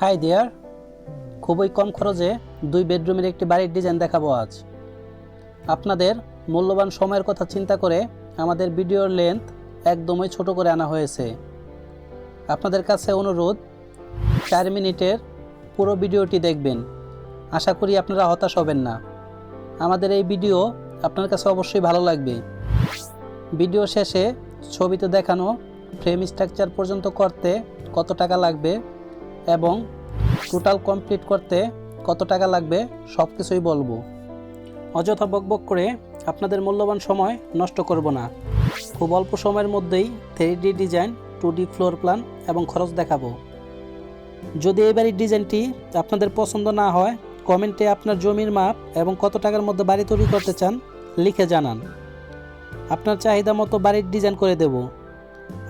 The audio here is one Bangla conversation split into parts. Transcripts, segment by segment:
হাই দেয়ার, খুবই কম খরচে দুই বেডরুমের একটি বাড়ির ডিজাইন দেখাবো আজ। আপনাদের মূল্যবান সময়ের কথা চিন্তা করে আমাদের ভিডিওর লেন্থ একদমই ছোট করে আনা হয়েছে। আপনাদের কাছে অনুরোধ, চার মিনিটের পুরো ভিডিওটি দেখবেন। আশা করি আপনারা হতাশ হবেন না। আমাদের এই ভিডিও আপনার কাছে অবশ্যই ভালো লাগবে। ভিডিও শেষে ছবিতে দেখানো ফ্রেম স্ট্রাকচার পর্যন্ত করতে কত টাকা লাগবে এবং টোটাল কমপ্লিট করতে কত টাকা লাগবে সব কিছুই বলব। অযথা বকবক করে আপনাদের মূল্যবান সময় নষ্ট করব না। খুব অল্প সময়ের মধ্যেই three design two D floor plan এবং খরচ দেখাবো। যদি এই বাড়ির ডিজাইনটি আপনাদের পছন্দ না হয়, কমেন্টে আপনার জমির মাপ এবং কত টাকার মধ্যে বাড়ি তৈরি করতে চান, লিখে জানান। আপনার চাহিদা মতো বাড়ির ডিজাইন করে দেব।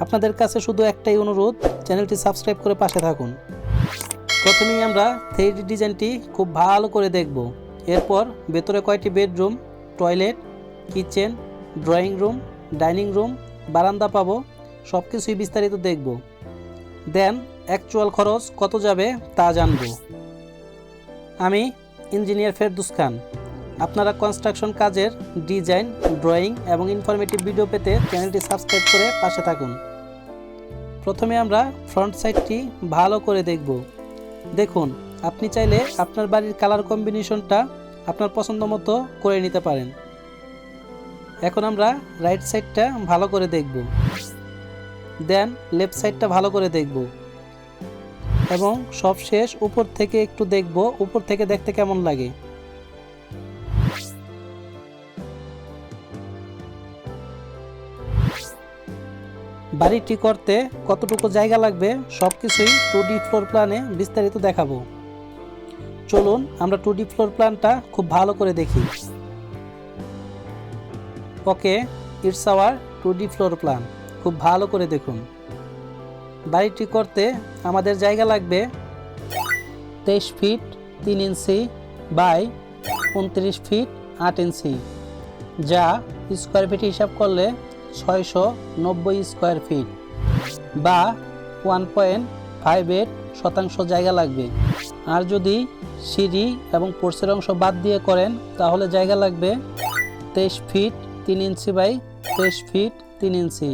আপনাদের কাছে শুধু একটাই অনুরোধ চ্যানেলটি সাবস্ক্রাইব করে পাশে থাকুন। প্রথমেই আমরা থ্রি ডিজাইনটি খুব ভালো করে দেখব। এরপর ভেতরে কয়টি bedroom, toilet, kitchen, drawing room, dining room, বারান্দা পাবো সব কিছুই বিস্তারিত দেখব। দেন অ্যাকচুয়াল খরচ কত যাবে তা জানব। আমি ইঞ্জিনিয়ার ফেরদুস খান। আপনারা কনস্ট্রাকশন কাজের ডিজাইন ড্রয়িং এবং ইনফরমেটিভ ভিডিও পেতে চ্যানেলটি সাবস্ক্রাইব করে পাশে থাকুন। প্রথমে আমরা ফ্রন্ট সাইডটি ভালো করে দেখব। দেখুন, আপনি চাইলে আপনার বাড়ির কালার কম্বিনেশনটা আপনার পছন্দ মতো করে নিতে পারেন। এখন আমরা রাইট সাইডটা ভালো করে দেখব। দেন লেফট সাইডটা ভালো করে দেখব। এবং সবশেষ উপর থেকে একটু দেখব, উপর থেকে দেখতে কেমন লাগে। বাড়িটি করতে কতটুকু জায়গা লাগবে সব কিছুই টু ডি ফ্লোর প্ল্যানে বিস্তারিত দেখাবো। চলুন, আমরা টু ডি ফ্লোর প্ল্যানটা খুব ভালো করে দেখি। Okay it's our two D floor plan খুব ভালো করে দেখুন। বাড়িটি করতে আমাদের জায়গা লাগবে তেইশ ফিট তিন ইঞ্চি বাই উনত্রিশ ফিট আট ইঞ্চি, যা স্কোয়ার ফিট হিসাব করলে ছয়শো নব্বই স্কোয়ার ফিট বা ওয়ান পয়েন্ট ফাইভ এইট শতাংশ জায়গা লাগবে। আর যদি সিঁড়ি এবং পোর্সের অংশ বাদ দিয়ে করেন, তাহলে জায়গা লাগবে তেইশ ফিট তিন ইঞ্চি বাই তেইশ ফিট তিন ইঞ্চি।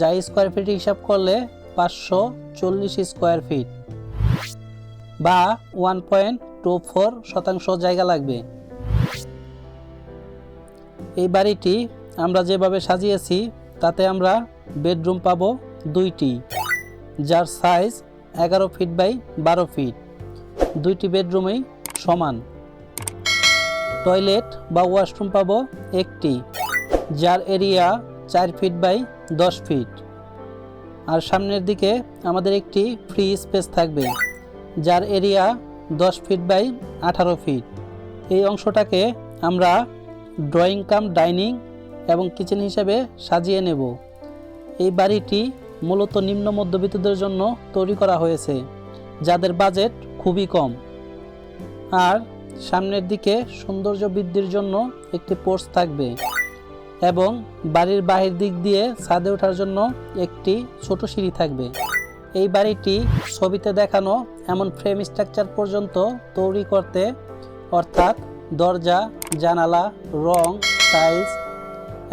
যা স্কোয়ার ফিট হিসাব করলে পাঁচশো চল্লিশ স্কোয়ার ফিট বা ওয়ান পয়েন্ট টু ফোর শতাংশ জায়গা লাগবে। এই বাড়িটি আমরা যেভাবে সাজিয়েছি, তাতে আমরা বেডরুম পাবো দুইটি, যার সাইজ এগারো ফিট বাই বারো ফিট। দুইটি বেডরুমেই সমান। টয়লেট বা ওয়াশরুম পাবো একটি, যার এরিয়া চার ফিট বাই দশ ফিট। আর সামনের দিকে আমাদের একটি ফ্রি স্পেস থাকবে, যার এরিয়া দশ ফিট বাই আঠারো ফিট। এই অংশটাকে আমরা ড্রয়িং কাম, ডাইনিং এবং কিচেন হিসেবে সাজিয়ে নেব। এই বাড়িটি মূলত নিম্ন মধ্যবিত্তদের জন্য তৈরি করা হয়েছে, যাদের বাজেট খুবই কম। আর সামনের দিকে সৌন্দর্য বৃদ্ধির জন্য একটি পোর্স থাকবে এবং বাড়ির বাহির দিক দিয়ে ছাদে ওঠার জন্য একটি ছোট সিঁড়ি থাকবে। এই বাড়িটি ছবিতে দেখানো এমন ফ্রেম স্ট্রাকচার পর্যন্ত তৈরি করতে, অর্থাৎ দরজা, জানালা, রং, টাইলস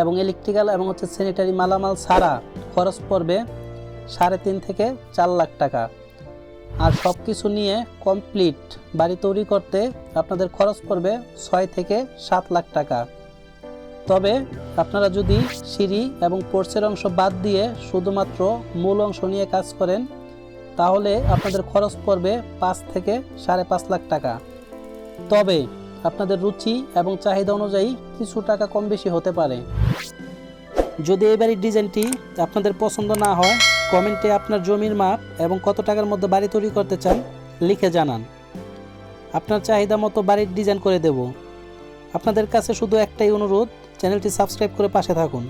এবং ইলেকট্রিক্যাল এবং হচ্ছে স্যানিটারি মালামাল ছাড়া খরচ পড়বে সাড়ে তিন থেকে চার লাখ টাকা। আর সব কিছু নিয়ে কমপ্লিট বাড়ি তৈরি করতে আপনাদের খরচ পড়বে ছয় থেকে সাত লাখ টাকা। তবে আপনারা যদি সিঁড়ি এবং পোর্সের অংশ বাদ দিয়ে শুধুমাত্র মূল অংশ নিয়ে কাজ করেন, তাহলে আপনাদের খরচ পড়বে পাঁচ থেকে সাড়ে পাঁচ লাখ টাকা। তবে আপনাদের রুচি এবং চাহিদা অনুযায়ী কিছু টাকা কম বেশি হতে পারে। যদি এই বাড়ির ডিজাইনটি আপনাদের পছন্দ না হয়, কমেন্টে আপনার জমির মাপ এবং কত টাকার মধ্যে বাড়ি তৈরি করতে চান লিখে জানান। আপনার চাহিদা মতো বাড়ির ডিজাইন করে দেব। আপনাদের কাছে শুধু একটাই অনুরোধ, চ্যানেলটি সাবস্ক্রাইব করে পাশে থাকুন।